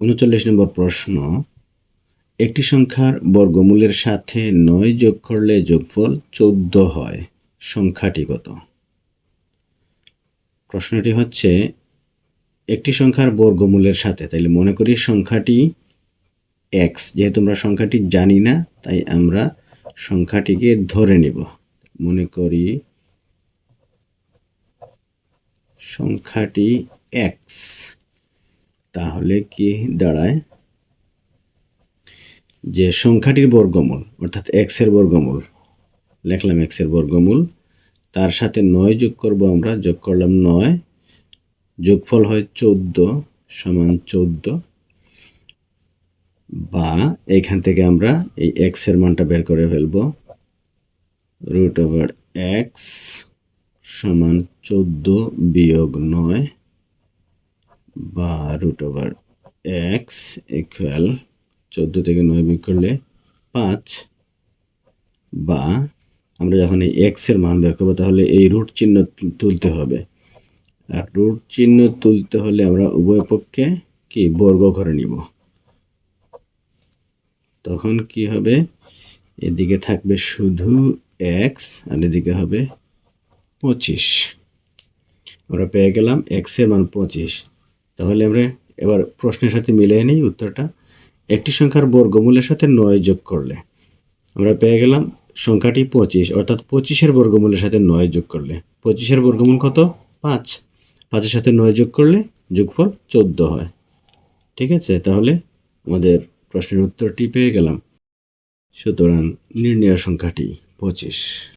উনচল্লিশ নম্বর প্রশ্ন, একটি সংখ্যার বর্গমূলের সাথে নয় যোগ করলে যোগফল চোদ্দ হয়, সংখ্যাটি কত? প্রশ্নটি হচ্ছে, একটি সংখ্যার বর্গমূলের সাথে, তাইলে মনে করি সংখ্যাটি এক্স যেহেতু আমরা সংখ্যাটি জানি না, তাই আমরা সংখ্যাটিকে ধরে নিব। মনে করি সংখ্যাটি এক্স তাহলে কি দাঁড়ায়? যে সংখ্যাটির বর্গমূল, অর্থাৎ এক্সের বর্গমূল, লেখলাম এক্সের বর্গমূল, তার সাথে নয় যোগ করব আমরা, যোগ করলাম নয়, যোগফল হয় চোদ্দ সমান চোদ্দ, বা এখান থেকে আমরা এই এক্সের মানটা বের করে ফেলব রুট ওভার এক্স সমান চোদ্দ বিয়োগ নয় বা রুট ওভার এক্স ইকুয়াল চোদ্দ থেকে নয় বিয়োগ করলে পাঁচ। বা আমরা যখন এই এক্সের মান বের করব, তাহলে এই রুট চিহ্ন তুল- তুলতে হবে। আর রুট চিহ্ন তুলতে হলে আমরা উভয় পক্ষে কি? বর্গ করে নিব। তখন কি হবে? এদিকে থাকবে শুধু এক্স আর এদিকে হবে পঁচিশ। আমরা পেয়ে গেলাম এক্সের মান পঁচিশ। তাহলে আমরা এবার প্রশ্নের সাথে মিলিয়ে নিই উত্তরটা। একটি সংখ্যার বর্গমূলের সাথে নয় যোগ করলে আমরা পেয়ে গেলাম সংখ্যাটি পঁচিশ, অর্থাৎ পঁচিশের বর্গমূলের সাথে নয় যোগ করলে। পঁচিশের বর্গমূল কত? পাঁচ। পাঁচের সাথে নয় যোগ করলে যোগফল চোদ্দ হয়। ঠিক আছে? তাহলে আমাদের প্রশ্নের উত্তরটি পেয়ে গেলাম। সুতরাং নির্ণয় সংখ্যাটি পঁচিশ।